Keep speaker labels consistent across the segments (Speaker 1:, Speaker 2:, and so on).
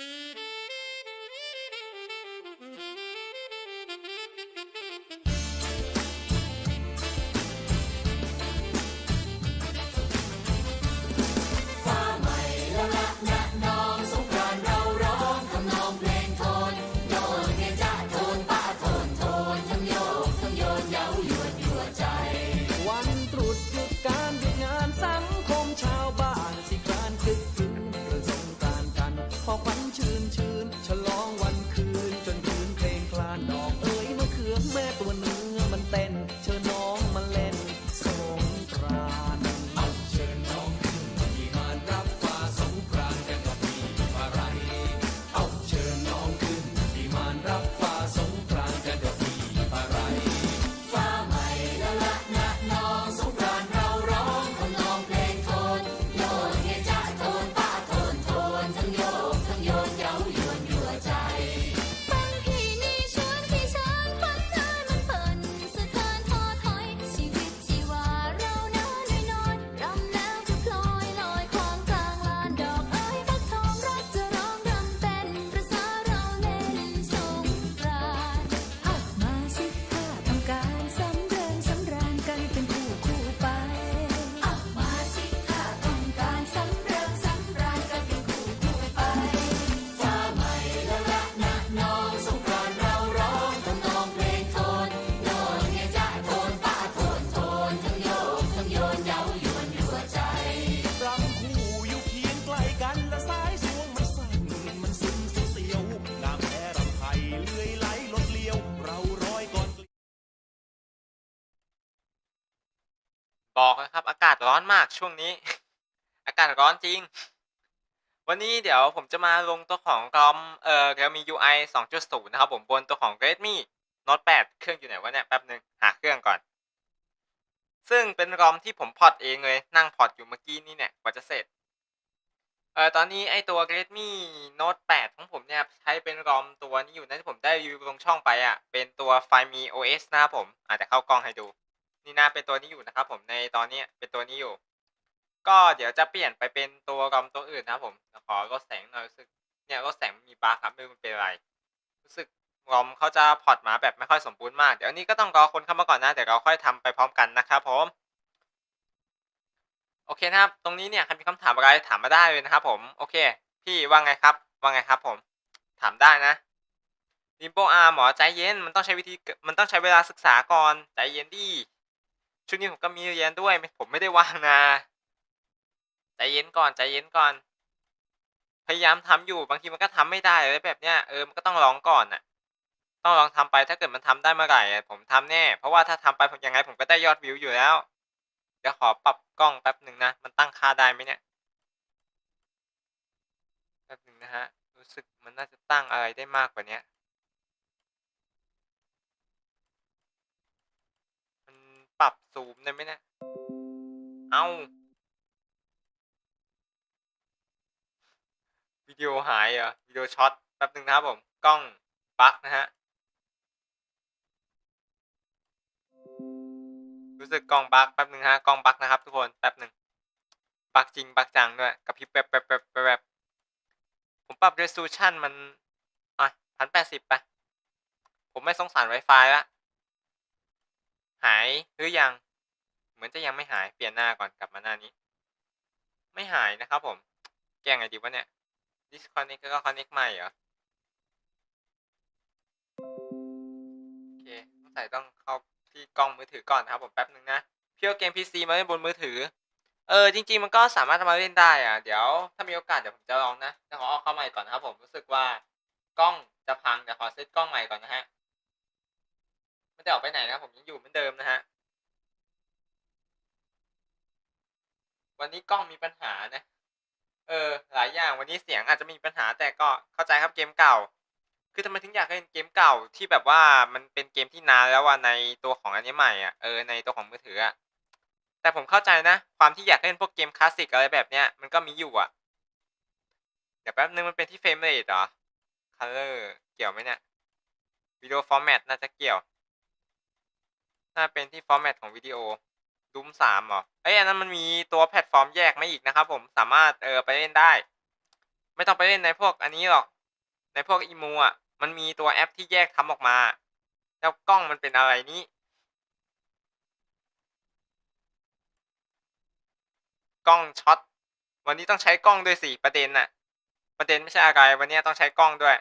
Speaker 1: วั บอกนะ
Speaker 2: ครั
Speaker 3: บ อากาศร้อนมากช่วงนี้ อากาศร้อนจริง วันนี้เดี๋ยวผมจะมาลงตัวของกลอมเอ่อ Realme UI 2.0 นะครับผมบนตัวของ Redmi Note 8 เครื่องอยู่ไหนวะเนี่ยแป๊บหนึ่งหาเครื่องก่อน ซึ่งเป็นรอมที่ผมพอร์ตเองเลย นั่งพอร์ตอยู่เมื่อกี้นี่เนี่ยกว่าจะเสร็จเอ่อตอนนี้ไอตัว Redmi Note 8 ของผมเนี่ยใช้เป็นรอมตัวนี้อยู่นะที่ผมได้รีวิวลงช่องไปอะเป็นตัว Find OS นะครับผมอาจจะเข้ากล้องให้ดู นีนะเป็นตัวนี้อยู่นะครับ ผมในตอนนี้เป็นตัวนี้อยู่ ก็เดี๋ยวจะเปลี่ยนไปเป็นตัวรอมตัวอื่นนะครับ ผมขอลดแสงหน่อยรู้สึกเนี่ยลดแสงมีบั๊กครับไม่รู้มันเป็นอะไรรู้สึกรอมเขาจะพอร์ตมาแบบไม่ค่อยสมบูรณ์มากเดี๋ยวนี้ก็ต้องรอคนเข้ามาก่อนนะเดี๋ยวเราค่อยทำไปพร้อมกันนะครับผมโอเคนะครับ ตรงนี้เนี่ยใครมีคำถามอะไรถามมาได้เลยนะครับ ผม โอเค พี่ว่าไงครับ ว่าไงครับผม ถามได้นะริมโปอาหมอใจเย็น มันต้องใช้วิธี มันต้องใช้เวลาศึกษาก่อน ใจเย็นดิ ช่วงนี้ผมก็มีเรียนด้วย ผมไม่ได้ว่างนะใจเย็นก่อนใจเย็นก่อน พยายามทำอยู่บางทีมันก็ทำไม่ได้อะไรแบบเนี้ยเออมันก็ต้องลองก่อนน่ะ ต้องลองทำไปถ้าเกิดมันทำได้เมื่อไหร่อะผมทำแน่ เพราะว่าถ้าทำไปผมยังไงผมก็ได้ยอดวิวอยู่แล้วเดี๋ยวขอปรับกล้องแป๊บหนึ่งนะมันตั้งค่าได้ไหมเนี่ยแป๊บหนึ่งนะฮะรู้สึกมันน่าจะตั้งอะไรได้มากกว่าเนี้ยมัน ปรับซูมได้ไหมเนี่ย เอาวิดีโอหายเหรอวิดีโอช็อตแป๊บหนึ่งนะครับผม กล้องบั๊กนะฮะ รู้สึกกล้องบั๊กแป๊บหนึ่งฮะ กล้องบั๊กนะครับทุกคนแป๊บหนึ่งบั๊กจริงบั๊กจังด้วยกับพริบแป๊บแป๊บแป๊บแป๊บบผมปรับ resolution มันอะพันแปดสิบไป ผมไม่สงสาร Wi-Fi ละ หายหรือยัง เหมือนจะยังไม่หายเปลี่ยนหน้าก่อนกลับมาหน้านี้ ไม่หายนะครับผม แก้ไงดีวะเนี่ย disconnect ก็ connect ใหม่เหรอโอเคสงใสัยต้องเข้าที่กล้องมือถือก่อนนะครับผมแป๊บนึงนะพี่เอาเกม PC มาเล่นบนมือถือ เออจริง ๆ มันก็สามารถทำมาเล่นได้อะเดี๋ยวถ้ามีโอกาสเดี๋ยวผมจะลองนะแต่ขอเอาเข้าใหม่ก่อนนะครับผมรู้สึกว่ากล้องจะพังเดี๋ยวขอเซตกล้องใหม่ก่อนนะฮะ ได้ออกไปไหนนะผมยังอยู่เหมือนเดิมนะฮะ วันนี้กล้องมีปัญหานะ เออ หลายอย่างวันนี้เสียงอาจจะมีปัญหาแต่ก็เข้าใจครับเกมเก่า คือทำไมถึงอยากเล่นเกมเก่าที่แบบว่ามันเป็นเกมที่นานแล้วว่าในตัวของอันนี้ใหม่อะเออในตัวของมือถืออะแต่ผมเข้าใจนะ ความที่อยากเล่นพวกเกมคลาสสิกอะไรแบบเนี้ยมันก็มีอยู่อะเดี๋ยวแป๊บนึงมันเป็นที่เฟรมเรทเหรอคัลเลอร์เกี่ยวไหมเนี่ยวิดีโอฟอร์แมตน่าจะเกี่ยว น่าเป็นที่ฟอร์แมตของวิดีโอดูมสามเหรอเอ้ยอันนั้นมันมีตัวแพลตฟอร์มแยกมาอีกนะครับผมสามารถเออไปเล่นได้ ไม่ต้องไปเล่นในพวกอันนี้หรอก ในพวกอีมูอะมันมีตัวแอปที่แยกทำออกมา แล้วกล้องมันเป็นอะไรนี้กล้องช็อตวันนี้ต้องใช้กล้องด้วยสิประเด็นน่ะ ประเด็นไม่ใช่อะไรวันนี้ต้องใช้กล้องด้วย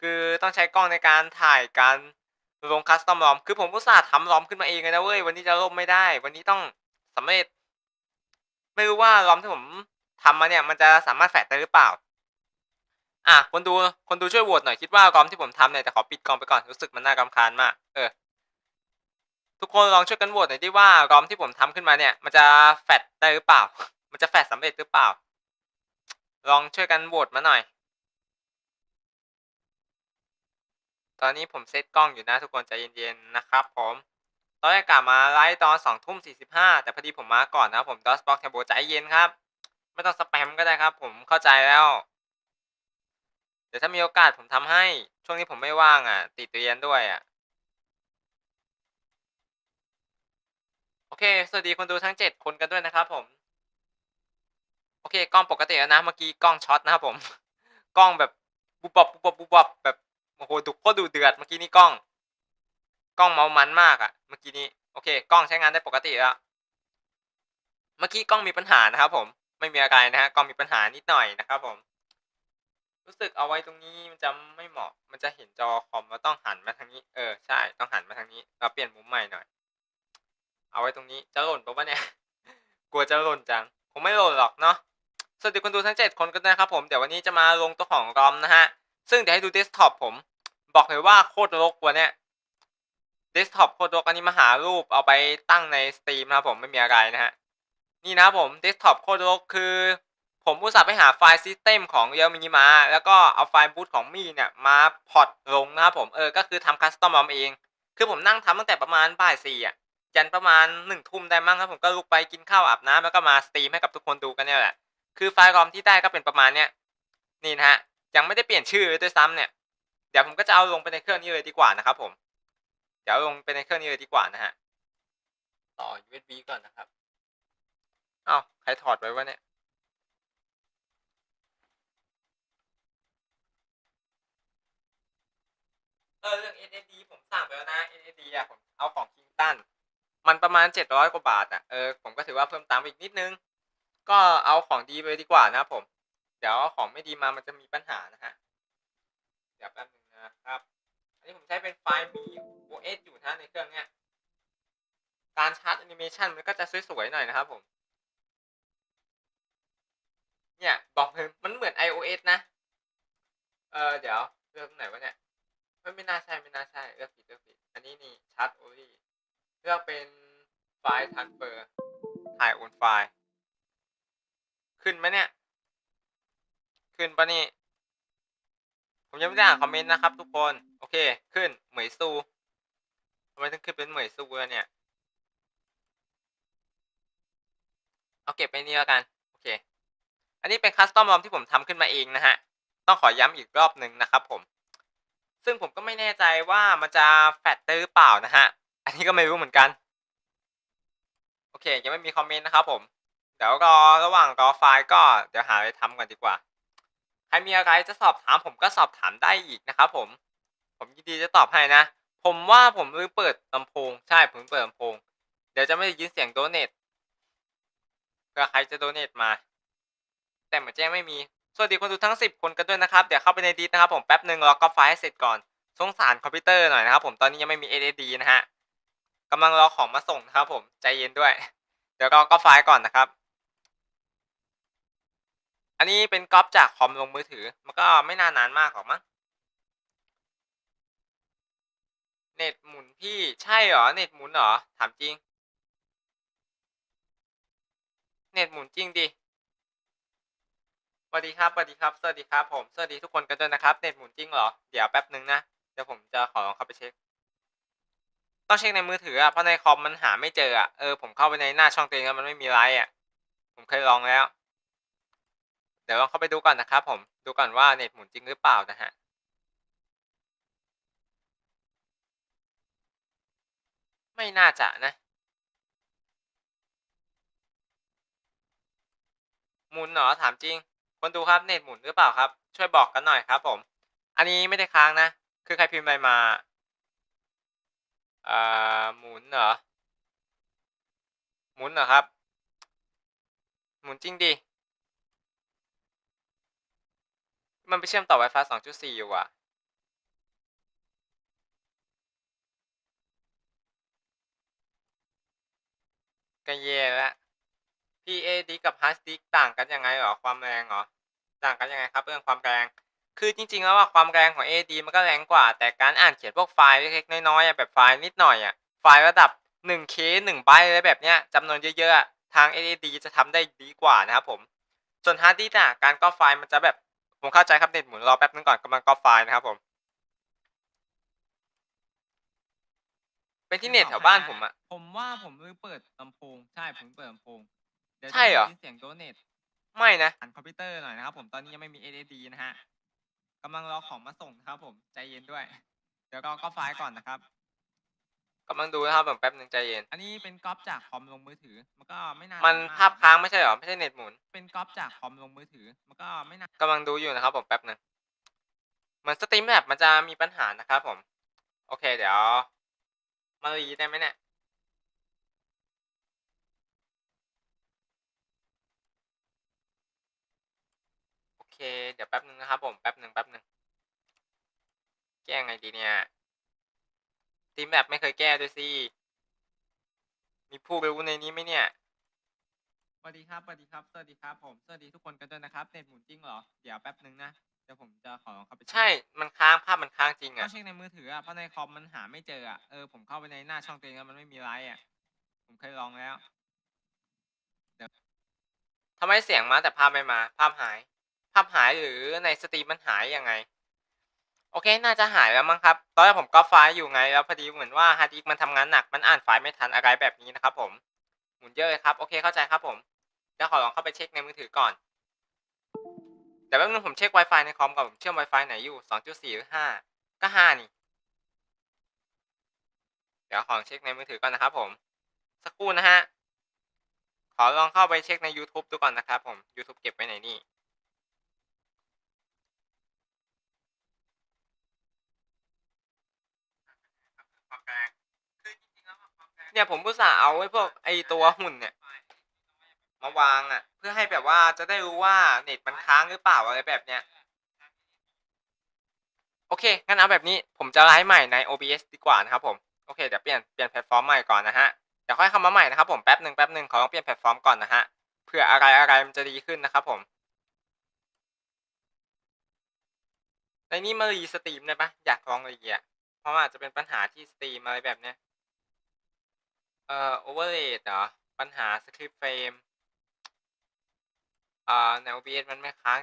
Speaker 3: คือต้องใช้กล้องในการถ่ายการ ลงคัสตอมรอม คือผมอุตส่าห์ทำรอมขึ้นมาเองเลยนะเว้ย วันนี้จะล่มไม่ได้ วันนี้ต้องสำเร็จ ไม่รู้ว่ารอมที่ผมทำมาเนี่ย มันจะสามารถแฟดได้หรือเปล่า อะ คนดู คนดูช่วยโหวตหน่อย คิดว่ารอมที่ผมทำเนี่ยแต่ขอปิดกองไปก่อน รู้สึกมันน่ารำคาญมาก เออ ทุกคนลองช่วยกันโหวตหน่อยดิว่ารอมที่ผมทำขึ้นมาเนี่ย มันจะแฟดได้หรือเปล่า มันจะแฟดสำเร็จหรือเปล่า ลองช่วยกันโหวตมาหน่อย ตอนนี้ผมเซตกล้องอยู่นะทุกคนใจเย็นๆนะครับผมตอนแรกกะมาไลฟ์ตอนสองทุ่มสี่สิบห้าแต่พอดีผมมาก่อนนะผมดอสบ็อกแทโบใจเย็นครับ ไม่ต้องสแปมก็ได้ครับ ผมเข้าใจแล้ว เดี๋ยวถ้ามีโอกาสผมทำให้ ช่วงนี้ผมไม่ว่างอะ ติดเรียนด้วยอะโอเค สวัสดีคนดูทั้งเจ็ดคนกันด้วยนะครับผม โอเค กล้องปกติแล้วนะ เมื่อกี้กล้องช็อตนะครับผม กล้องแบบบุบบับบุบบับบุบบับแบบ โอ้โหดุโคตรดูเดือดเมื่อกี้นี่กล้อง กล้องเมามันมากอะเมื่อกี้นี้โอเค กล้องใช้งานได้ปกติแล้วเมื่อกี้กล้องมีปัญหานะครับ ผม ไม่มีอะไรนะฮะกล้องมีปัญหานิดหน่อยนะครับ ผม รู้สึกเอาไว้ตรงนี้มันจะไม่เหมาะ มันจะเห็นจอคอมเราต้องหันมาทางนี้เออใช่ต้องหันมาทางนี้เราเปลี่ยนมุมใหม่หน่อย เอาไว้ตรงนี้จะหล่นปะวะเนี่ยกลัวจะหล่นจังคงไม่หล่นหรอกเนาะสวัสดีคนดูทั้ง7คนกันนะครับผมเดี๋ยววันนี้จะมาลงตัวของรอมนะฮะ ซึ่งเดี๋ยวให้ดูเดสก์ท็อปผม บอกเลยว่าโคตรรกวันเนี้ยเดสก์ท็อปโคตรรกอันนี้มาหารูปเอาไปตั้งในสตรีมนะผมไม่มีอะไรนะฮะ นี่นะผมเดสก์ท็อปโคตรรกคือ ผมอุตส่าห์ไปหาไฟล์ซิสเต็มของเยลมินิมา แล้วก็เอาไฟล์บูตของมี่เนี่ยมาพอร์ตลงนะครับผมเออก็คือทำคัสตอมรอมเอง คือผมนั่งทำตั้งแต่ประมาณบ่ายสี่อะยันประมาณหนึ่งทุ่มได้มั้งครับผมก็ลุกไปกินข้าวอาบน้ำแล้วก็มาสตรีมให้กับทุกคนดูกันเนี่ยแหละคือไฟล์รอมที่ได้ก็เป็นประมาณเนี้ยนี่นะฮะ ยังไม่ได้เปลี่ยนชื่อเลยด้วยซ้ำเนี่ย เดี๋ยวผมก็จะเอาลงไปในเครื่องนี้เลยดีกว่านะครับผม เดี๋ยวลงไปในเครื่องนี้เลยดีกว่านะฮะ ต่อ USB ก่อนนะครับอ้าวใครถอดไว้วะเนี่ย เออเรื่อง SSD ผมสั่งไปแล้วนะ SSD อะผมเอาของคิงตัน มันประมาณเจ็ดร้อยกว่าบาทอะ เออผมก็ถือว่าเพิ่มตังค์ไปอีกนิดนึง ก็เอาของดีไปดีกว่านะครับผมเดี๋ยวของไม่ดีมามันจะมีปัญหานะฮะ เดี๋ยวแป๊บนึงนะครับ อันนี้ผมใช้เป็นไฟล์ BOS อยู่นะในเครื่องเนี้ย การชาร์จแอนิเมชันมันก็จะสวยๆหน่อยนะครับผม เนี่ยบอกเลยมันเหมือน iOS นะ เออเดี๋ยวเลือกตรงไหนวะเนี่ยไม่ไม่น่าใช่ไม่น่าใช่เลือกผิดเลือกผิด อันนี้นี่ชาร์จโอลี่เลือกเป็นไฟล์ทันเฟอร์ถ่ายโอนไฟล์ ขึ้นไหมเนี่ย ขึ้นปะนี่ ผมยังไม่ได้อ่านคอมเมนต์นะครับ ทุกคน โอเค ขึ้น เหมยซูทำไมถึงขึ้นเป็นเหมยซูเนี่ย เอาเก็บไปนี่แล้วกัน โอเค อันนี้เป็นคัสตอมรอมที่ผมทำขึ้นมาเองนะฮะ ต้องขอย้ำอีกรอบหนึ่งนะครับผม ซึ่งผมก็ไม่แน่ใจว่ามันจะแฟตได้หรือเปล่านะฮะ อันนี้ก็ไม่รู้เหมือนกัน โอเค ยังไม่มีคอมเมนต์นะครับผม เดี๋ยวรอระหว่างรอไฟล์ก็เดี๋ยวหาอะไรทำก่อนดีกว่า รมีอะไรจะสอบถามผมก็สอบถามได้อีกนะครับผม ผมยินดีจะตอบให้นะ ผมว่าผมลืมเปิดลำโพง ใช่ผมเปิดลำโพง เดี๋ยวจะไม่ได้ยินเสียงโดเนทเผื่อใครจะโดเนทมา แต่เหมือนแจะยังไม่มี สวัสดีคนดูทั้ง 10 คนกันด้วยนะครับ เดี๋ยวเข้าไปในดีนะครับผมแป๊บหนึ่งรอก็ไฟล์ให้เสร็จก่อน สงสารคอมพิวเตอร์หน่อยนะครับผม ตอนนี้ยังไม่มี SSD นะฮะกำลังรอของมาส่งนะครับผม ใจเย็นด้วย เดี๋ยวรอก็ไฟล์ก่อนนะครับ นนี้เป็นก๊อปจากคอมลงมือถือ มันก็ไม่นานนานมากหรอกมั้ง เน็ตหมุนพี่ใช่เหรอ เน็ตหมุนเหรอ ถามจริง เน็ตหมุนจริงดิสวัสดีครับสวัสดีครับ สวัสดีครับ ผม สวัสดีทุกคนกันด้วยนะครับ เน็ตหมุนจริงเหรอ เดี๋ยวแป๊บนึงนะ เดี๋ยวผมจะขอลองเข้าไปเช็ค ต้องเช็คในมือถืออะ เพราะในคอมมันหาไม่เจออะ เออผมเข้าไปในหน้าช่องตัวเองแล้วมันไม่มีไลน์อะ ผมเคยลองแล้ว เดี๋ยวลองเข้าไปดูก่อนนะครับผมดูก่อนว่าเน็ตหมุนจริงหรือเปล่านะฮะไม่น่าจะนะ หมุนเหรอถามจริงคคนดูครับเน็ตหมุนหรือเปล่าครับ ช่วยบอกกันหน่อยครับผม อันนี้ไม่ได้ค้างนะ คือใครพิมพ์อะไรมาอ่าหมุนเหรอ หมุนเหรอครับ หมุนจริงดิ มันไปเชื่อมต่อ Wi-Fi 2.4 อยู่อะก็แย่แล้ว PAD กับ Hard Disk ต่างกันยังไงหรอ ความแรงหรอ ต่างกันยังไงครับเรื่องความแรง คือจริง ๆ แล้วว่าความแรงของ AD มันก็แรงกว่า แต่การอ่านเขียนพวกไฟล์เล็กๆน้อยๆแบบไฟล์นิดหน่อยอะ ไฟล์ระดับ 1K 1ไบต์อะไรแบบเนี้ยจำนวนเยอะๆทาง AD จะทำได้ดีกว่านะครับผม ส่วน Hard Disk อะการก๊อไฟล์มันจะแบบ ผมเข้าใจครับเน็ตหมุนรอแป๊บนึงก่อนกำลังก๊อปไฟล์นะครับผม เป็นที่เน็ตแถวบ้านผมอะ
Speaker 4: ผมว่าผมลืมเปิดลำโพง ใช่ผมเปิดลำโพงเดี๋ยวจะ
Speaker 3: ใช่เหรอ
Speaker 4: ได้ยินเสียงตัวเน็ต
Speaker 3: ไม่นะ
Speaker 4: ผ่านคอมพิวเตอร์หน่อยนะครับผมตอนนี้ยังไม่มี SSD นะฮะกำลังรอของมาส่งนะครับผมใจเย็นด้วย เดี๋ยวรอก็ไฟล์ก่อนนะครับ
Speaker 3: กำลังดูนะครับผมแป๊บนึงใจเย็น
Speaker 4: อันนี้เป็นก๊อปจากคอมลงมือถือ มันก็ไม่นาน
Speaker 3: มัน
Speaker 4: ก
Speaker 3: ภาพค้างไม่ใช่เหรอ ไม่ใช่เน็ตหมุน
Speaker 4: เป็นก๊อปจากคอมลงมือถือ มันก็ไม่นาน
Speaker 3: กำลังดูอยู่นะครับผมแป๊บหนึงเหมือนสตรีมแบบมันจะมีปัญหานะครับผม โอเค เดี๋ยว มารีได้ไหมเนี่ยโอเค เดี๋ยวแป๊บหนึ่งนะครับผม แป๊บหนึ่งแป๊บหนึ่งแก้ไงดีเนี่ย สตรีมแบบไม่เคยแก้ด้วยสิ มีผู้รู้ในนี้ไหมเนี่ย
Speaker 4: สวัสดีครับ สวัสดีครับ สวัสดีครับ ผม สวัสดีทุกคนกันด้วยนะครับเน็ตหมุนจริงเหรอ เดี๋ยวแป๊บนึงนะ เดี๋ยวผมจะขอลองเข้าไปเช็ค
Speaker 3: ใช่ มันค้างภาพมันค้างจริง
Speaker 4: ก็
Speaker 3: อะ
Speaker 4: เช็คในมือถืออะ เพราะในคอมมันหาไม่เจออะ เออ ผมเข้าไปในหน้าช่องตัวเองแล้วมันไม่มีไลน์อะ ผมเคยลองแล้ว
Speaker 3: ทำไมเสียงมาแต่ภาพไม่มา ภาพหาย ภาพหายหรือในสตรีมมันหายยังไง โอเค น่าจะหายแล้วมั้งครับ ตอนแรกผมก็ไฟล์อยู่ไง แล้วพอดีเหมือนว่าฮาร์ดดิสก์มันทำงานหนัก มันอ่านไฟล์ไม่ทันอะไรแบบนี้นะครับผม หมุนเยอะเลยครับ โอเค เข้าใจครับผม เดี๋ยวขอลองเข้าไปเช็คในมือถือก่อน เดี๋ยวแป๊บนึงผมเช็ค Wi-Fi ในคอมก่อนผมเชื่อม Wi-Fi ไหนอยู่ 2.4 หรือ 5 ก็ 5 นี่ เดี๋ยวขอเช็คในมือถือก่อนนะครับผม สักครู่นะฮะ ขอลองเข้าไปเช็คใน YouTube ดูก่อนนะครับผม YouTube เก็บไว้ไหนนี่ เนี่ยผมอุตส่าห์เอาไว้พวกไอตัวหุ่นเนี่ย มาวางอะ เพื่อให้แบบว่าจะได้รู้ว่าเน็ตมันค้างหรือเปล่าอะไรแบบเนี้ยโอเค งั้นเอาแบบนี้ผมจะไลฟ์ใหม่ใน OBS ดีกว่านะครับผม โอเค เดี๋ยวเปลี่ยน เปลี่ยนแพลตฟอร์มใหม่ก่อนนะฮะ เดี๋ยวค่อยเข้ามาใหม่นะครับผม แป๊บหนึ่งแป๊บหนึ่งขอลองเปลี่ยนแพลตฟอร์มก่อนนะฮะเพื่ออะไรอะไรมันจะดีขึ้นนะครับผม ในนี้มารีสตรีมได้ปะอยากลองรีอะเพราะว่าอาจจะเป็นปัญหาที่สตรีมอะไรแบบเนี้ย เอ่อโอเวอร์เลดเหรอ ปัญหาสคริปต์เฟรมอ่าใน OBS มันไม่ค้างจ